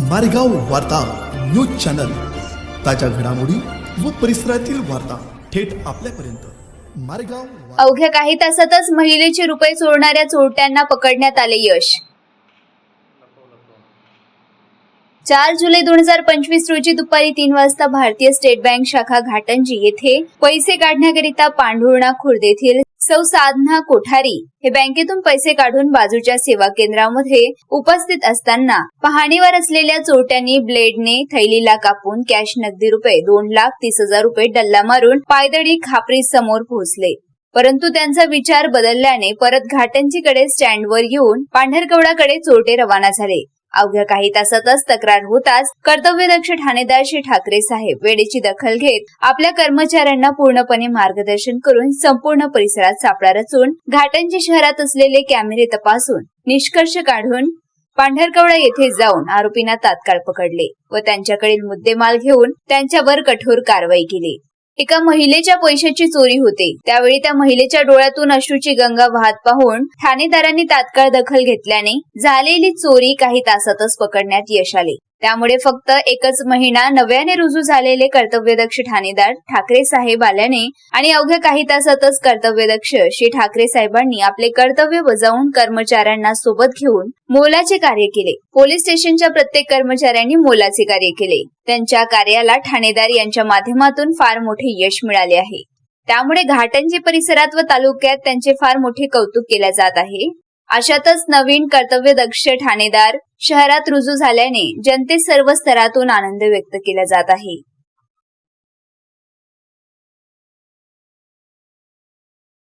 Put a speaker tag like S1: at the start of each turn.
S1: मारेगाव वार्ता news channel. ताज्या घडामोडी व परिसरातील वार्ता थेट आपल्यापर्यंत. मारेगाव
S2: अवघ्या काही तासातच महिलेचे रुपये चोरणाऱ्या चोरट्यांना पकडण्यात आले यश. चार जुलै दोन हजार पंचवीस रोजी दुपारी तीन वाजता भारतीय स्टेट बँक शाखा घाटंजी येथे पैसे काढण्याकरिता पांढुर्णा खुर्द येथील सौ साधना कोठारी हे बँकेतून पैसे काढून बाजूच्या सेवा केंद्रामध्ये उपस्थित असताना पाहणीवर असलेल्या चोरट्यांनी ब्लेडने थैलीला कापून कॅश नगदी रुपये दोन लाख तीस हजार रुपये डल्ला मारून पायदळी खापरी समोर पोहोचले. परंतु त्यांचा विचार बदलल्याने परत घाटंजीकडे स्टँडवर येऊन पांढरकवडाकडे चोरटे रवाना झाले. अवघ्या काही तासातच तक्रार होताच कर्तव्यदक्ष ठाणेदार श्री ठाकरे साहेब वेळेची दखल घेत आपल्या कर्मचाऱ्यांना पूर्णपणे मार्गदर्शन करून संपूर्ण परिसरात सापळा रचून घाटंजी शहरात असलेले कॅमेरे तपासून निष्कर्ष काढून पांढरकवडा येथे जाऊन आरोपींना तात्काळ पकडले व त्यांच्याकडील मुद्देमाल घेऊन त्यांच्यावर कठोर कारवाई केली. एका महिलेच्या पैशाची चोरी होते. त्यावेळी त्या महिलेच्या डोळ्यातून अश्रूची गंगा वाहत पाहून ठाणेदारांनी तात्काळ दखल घेतल्याने झालेली चोरी काही तासातच पकडण्यात यश आले. त्यामुळे फक्त एकच महिना नव्याने रुजू झालेले कर्तव्यदक्ष ठाणेदार ठाकरे साहेब आल्याने आणि अवघ्या काही तासातच कर्तव्यदक्ष श्री ठाकरे साहेबांनी आपले कर्तव्य बजावून कर्मचाऱ्यांना सोबत घेऊन मोलाचे कार्य केले. पोलीस स्टेशनच्या प्रत्येक कर्मचाऱ्यांनी मोलाचे कार्य केले. त्यांच्या कार्याला ठाणेदार यांच्या माध्यमातून फार मोठे यश मिळाले आहे. त्यामुळे घाटंजी परिसरात व तालुक्यात त्यांचे फार मोठे कौतुक केले जात आहे. अशातच नवीन कर्तव्यदक्ष ठाणेदार शहरात रुजू झाल्याने जनतेत सर्व स्तरातून आनंद व्यक्त केला जात आहे.